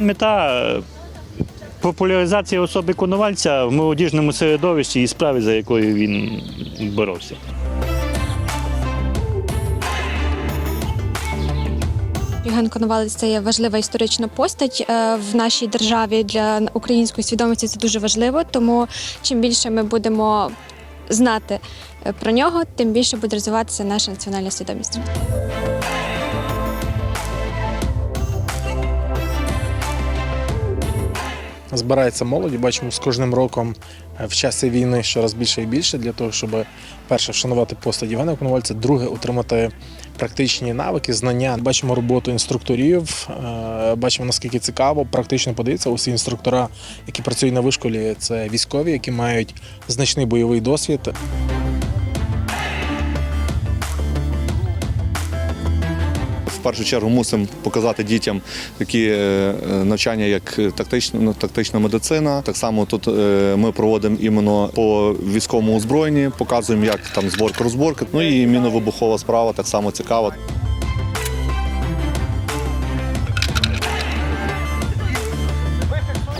Мета е, популяризація особи Коновальця в молодіжному середовищі і справи, за якою він боровся. Євген Коновалець це є важлива історична постать е, в нашій державі для української свідомості. Це дуже важливо. Тому чим більше ми будемо знати е, про нього, тим більше буде розвиватися наша національна свідомість. Збирається молодь. Бачимо з кожним роком е, в часи війни щораз більше і більше для того, щоб перше вшанувати постать Євгена Коновальця, друге отримати практичні навики, знання. Бачимо роботу інструкторів, е, бачимо наскільки цікаво, практично подивитися. Усі інструктора, які працюють на вишколі, це військові, які мають значний бойовий досвід. Першу чергу мусимо показати дітям такі е, навчання, як тактична, ну, тактична медицина. Так само тут е, ми проводимо іменно по військовому озброєнні, показуємо, як там зборка розборка. Ну і міновибухова справа так само цікава.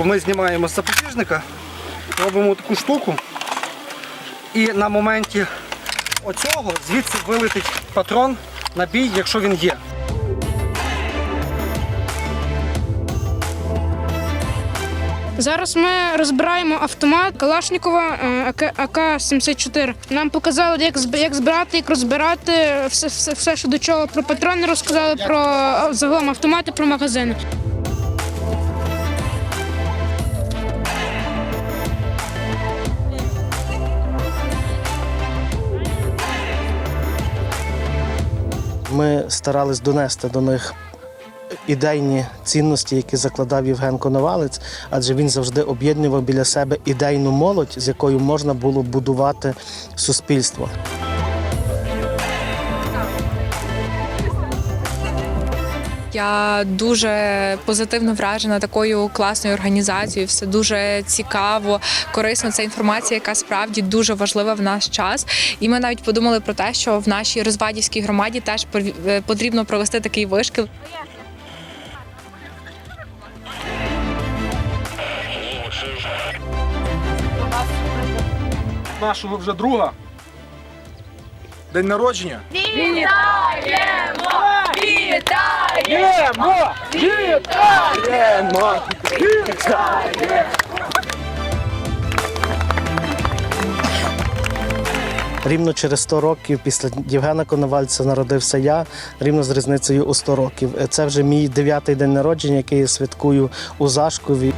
Ми знімаємо з запобіжника, робимо таку штуку, і на моменті оцього звідси вилетить патрон на бій, якщо він є. Зараз ми розбираємо автомат Калашникова е, АК-74. Нам показали, як як збирати, як розбирати все, все, все, що до чого про патрони розказали про загалом автомати, про магазини. Ми старались донести до них ідейні цінності, які закладав Євген Коновалець, адже він завжди об'єднував біля себе ідейну молодь, з якою можна було будувати суспільство. Я дуже позитивно вражена такою класною організацією. Все дуже цікаво, корисно. Це інформація, яка справді дуже важлива в наш час. І ми навіть подумали про те, що в нашій розвадівській громаді теж е, потрібно провести такий вишкіл. Нашого вже друга. День народження. Вітаємо! Вітаємо! Вітаємо! Рівно через 100 років після Євгена Коновальця народився я, рівно з різницею у 100 років. Це вже мій дев'ятий день народження, який я святкую у Зашкові.